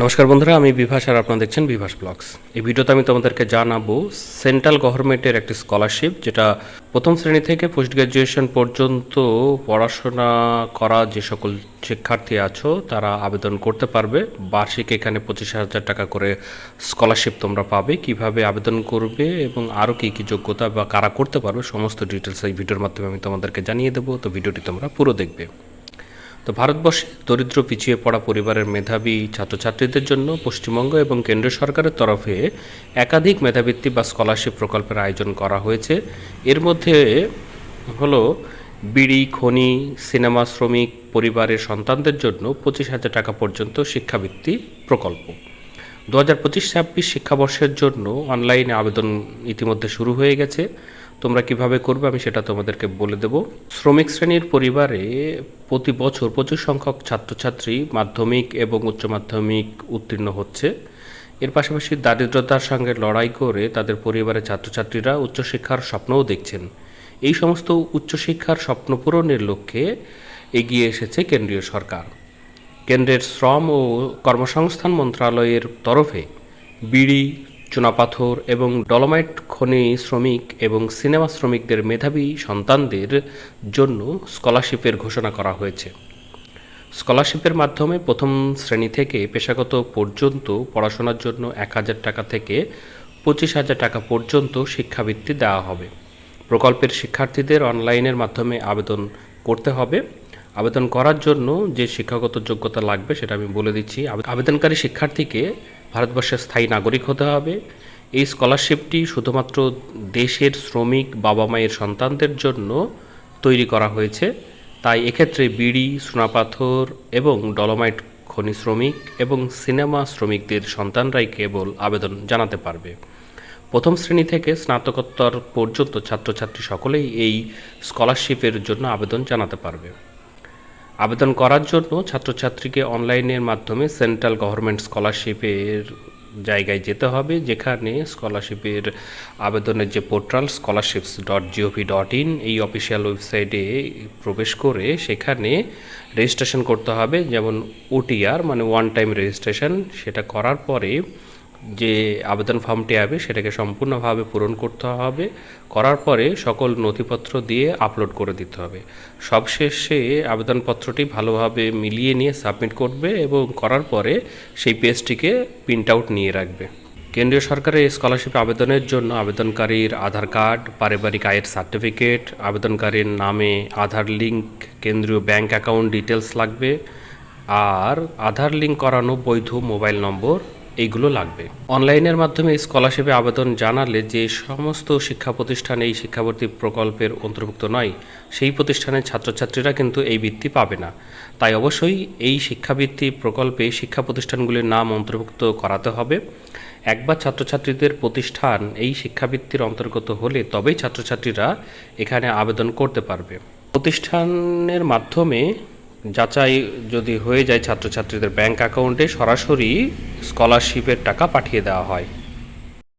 নমস্কার বন্ধুরা, আমি বিভাস আর আপনারা দেখছেন বিভাস ব্লগস। এই ভিডিওতে আমি তোমাদেরকে জানাব সেন্ট্রাল গভর্নমেন্টের একটি স্কলারশিপ, যেটা প্রথম শ্রেণি থেকে পোস্ট গ্র্যাজুয়েশন পর্যন্ত পড়াশোনা করা যে সকল শিক্ষার্থী আছো, তারা আবেদন করতে পারবে। বার্ষিক এখানে পঁচিশ হাজার টাকা করে স্কলারশিপ তোমরা পাবে। কীভাবে আবেদন করবে এবং আরও কী কী যোগ্যতা বা কারা করতে পারবে, সমস্ত ডিটেলস এই ভিডিওর মাধ্যমে আমি তোমাদেরকে জানিয়ে দেবো। তো ভিডিওটি তোমরা পুরো দেখবে। তো ভারতবর্ষে দরিদ্র পিছিয়ে পড়া পরিবারের মেধাবী ছাত্রছাত্রীদের জন্য পশ্চিমবঙ্গ এবং কেন্দ্র সরকারের তরফে একাধিক মেধাবৃত্তি বা স্কলারশিপ প্রকল্পের আয়োজন করা হয়েছে। এর মধ্যে হলো বিড়ি, খনি, সিনেমা শ্রমিক, পরিবারের সন্তানদের জন্য পঁচিশ হাজার টাকা পর্যন্ত শিক্ষাবৃত্তি প্রকল্প। দু হাজার পঁচিশ ছাব্বিশ শিক্ষাবর্ষের জন্য অনলাইনে আবেদন ইতিমধ্যে শুরু হয়ে গেছে। তোমরা কীভাবে করবে আমি সেটা তোমাদেরকে বলে দেব। শ্রমিক শ্রেণির পরিবারে প্রতি বছর প্রচুর সংখ্যক ছাত্রছাত্রী মাধ্যমিক এবং উচ্চ মাধ্যমিক উত্তীর্ণ হচ্ছে। এর পাশাপাশি দারিদ্রতার সঙ্গে লড়াই করে তাদের পরিবারের ছাত্রছাত্রীরা উচ্চশিক্ষার স্বপ্নও দেখছেন। এই সমস্ত উচ্চশিক্ষার স্বপ্ন পূরণের লক্ষ্যে এগিয়ে এসেছে কেন্দ্রীয় সরকার। কেন্দ্রের শ্রম ও কর্মসংস্থান মন্ত্রণালয়ের তরফে বিড়ি চুনাপাথর এবং ডলোমাইট খনি শ্রমিক এবং সিনেমা শ্রমিকদের মেধাবী সন্তানদের জন্য স্কলারশিপের ঘোষণা করা হয়েছে। স্কলারশিপের মাধ্যমে প্রথম শ্রেণি থেকে পেশাগত পর্যন্ত পড়াশোনার জন্য এক হাজার টাকা থেকে পঁচিশ হাজার টাকা পর্যন্ত শিক্ষাবৃত্তি দেওয়া হবে। প্রকল্পের শিক্ষার্থীদের অনলাইনের মাধ্যমে আবেদন করতে হবে। আবেদন করার জন্য যে শিক্ষাগত যোগ্যতা লাগবে সেটা আমি বলে দিচ্ছি। আবে- আবেদনকারী শিক্ষার্থীকে ভারতবর্ষের স্থায়ী নাগরিক হতে হবে। এই স্কলারশিপটি শুধুমাত্র দেশের শ্রমিক বাবা মায়ের সন্তানদের জন্য তৈরি করা হয়েছে। তাই এক্ষেত্রে বিড়ি, সোনাপাথর এবং ডলোমাইট খনি শ্রমিক এবং সিনেমা শ্রমিকদের সন্তানরাই কেবল আবেদন জানাতে পারবে। প্রথম শ্রেণি থেকে স্নাতকোত্তর পর্যন্ত ছাত্রছাত্রী সকলেই এই স্কলারশিপের জন্য আবেদন জানাতে পারবে। আবেদন করার জন্য ছাত্রছাত্রীকে অনলাইনের মাধ্যমে সেন্ট্রাল গভর্নমেন্ট স্কলারশিপের জায়গায় যেতে হবে। যেখানে স্কলারশিপের আবেদনের যে portal scholarships dot gov dot in এই অফিসিয়াল ওয়েবসাইটে প্রবেশ করে সেখানে রেজিস্ট্রেশন করতে হবে। যেমন ওটিআর মানে ওয়ান টাইম রেজিস্ট্রেশন, সেটা করার পরে যে আবেদন ফর্মটি হবে সেটাকে সম্পূর্ণভাবে পূরণ করতে হবে। করার পরে সকল নথিপত্র দিয়ে আপলোড করে দিতে হবে। সবশেষে আবেদনপত্রটি ভালোভাবে মিলিয়ে নিয়ে সাবমিট করবে এবং করার পরে সেই পেজটিকে প্রিন্ট আউট নিয়ে রাখবে। কেন্দ্রীয় সরকারের স্কলারশিপ আবেদনের জন্য আবেদনকারীর আধার কার্ড পারিবারিক আয়ের সার্টিফিকেট আবেদনকারীর নামে আধার লিঙ্ক কেন্দ্রীয় ব্যাংক অ্যাকাউন্ট ডিটেলস লাগবে। আর আধার লিঙ্ক করানো বৈধ মোবাইল নম্বর এইগুলো লাগবে। অনলাইনের মাধ্যমে স্কলারশিপে আবেদন জানালে যে সমস্ত শিক্ষা প্রতিষ্ঠান এই শিক্ষাবর্তী প্রকল্পের অন্তর্ভুক্ত নয়, সেই প্রতিষ্ঠানের ছাত্রছাত্রীরা কিন্তু এই বৃত্তি পাবে না। তাই অবশ্যই এই শিক্ষাবৃত্তি প্রকল্পে শিক্ষা প্রতিষ্ঠানগুলির নাম অন্তর্ভুক্ত করাতে হবে। একবার ছাত্রছাত্রীদের প্রতিষ্ঠান এই শিক্ষাবৃত্তির অন্তর্গত হলে তবেই ছাত্রছাত্রীরা এখানে আবেদন করতে পারবে। প্রতিষ্ঠানের মাধ্যমে যাচাই যদি হয়ে যায় ছাত্রছাত্রীদের ব্যাংক অ্যাকাউন্টে সরাসরি স্কলারশিপের টাকা পাঠিয়ে দেওয়া হয়।